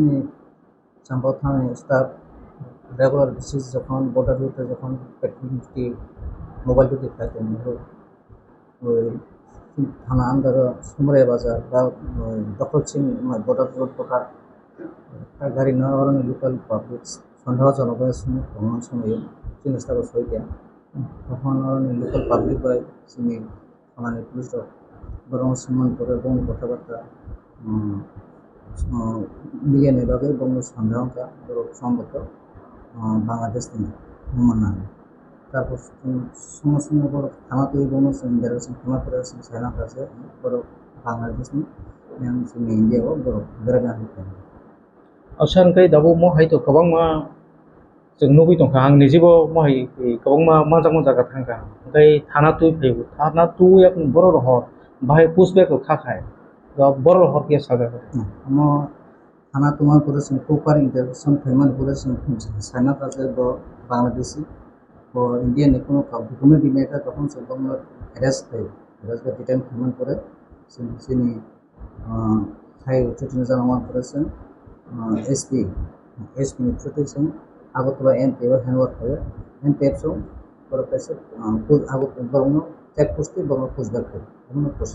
Smith সম্পদ খানি staff regular basis যখন বর্ডার রুটে যখন ফিফটি মোবাইল ডিউটি থাকেন ওই থানা আন্দার সুমরিয়া বাজার বা দখল সিং বর্ডার রোড টোকা গাড়ি নেওয়ার কারণে লোকাল পাবলিক সন্দেহজনক সময় ভ্রমণ সময়ে চীন স্থাপন সহিতে তখন লোকাল পাবলিক বা চিনি থানার পুলিশ বরং সম্মান করে এবং কথাবার্তা 미얀이라고 일본으로 বঙ্গ 유럽 সম্ভবত বাংলাদেশ হুমানান তারপর সঙ্গে সঙ্গে বড় থানা তৈরি বোনো সেন্টার আছে থানা করে আছে সেনা আছে বড় বাংলাদেশ নিয়ে ইন্ডিয়াও বড় বেড়াগান অসানকাই দাবো ম হয়তো গোবাং মা जों नुबै दंखा आं निजेबो महै गोबां मोजां मोजां थांखा ओमफ्राय थाना तुइ फैबो बर' रहर बाहाय पुसबेखौ खाखाय বড় হরকে সাজা করে। ଆମ ଖାନା ତୁମା ପରେ କୋପାର ଇଣ୍ଟରଭ୍ୟୁସନ୍ ଫେମନ୍ ପରେ ସାଇନା তাদের দ বাংলাদেশি ও ইন্ডিয়ান কোনো কোনো ডিমেটা তখন সম্পূর্ণ হ্যারাস্ট হয়ে হ্যারাস্ট বা ডিটেন ফেমন করে তিনি খাই ছুটি আমার করেছেন এসপি এসপি ছুটিছেন আগরতলা এম পি এবার হ্যান্ডওয়ার্ক হয়ে এম পি এফসও করে পেয়েছে আগর বর্ণ চেকপোস্টে বর্ণ পোস্টব্যাক করে। বর্ণ post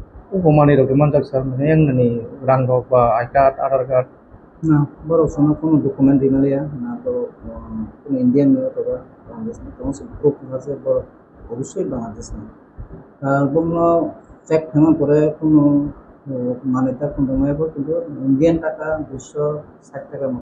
mane yang nani rang rok ba i card aadhaar card না, বড় সময় কোনো ডকুমেন্ট দিনালিয়া না তো কোনো ইন্ডিয়ান নিয়ে অথবা বাংলাদেশ নিয়ে কোনো প্রুফ আছে, বড় অবশ্যই বাংলাদেশ নিয়ে আর বন্য চেক ফেমা করে কোনো মানে তার কোনো কিন্তু ইন্ডিয়ান টাকা দুশো ষাট মতো।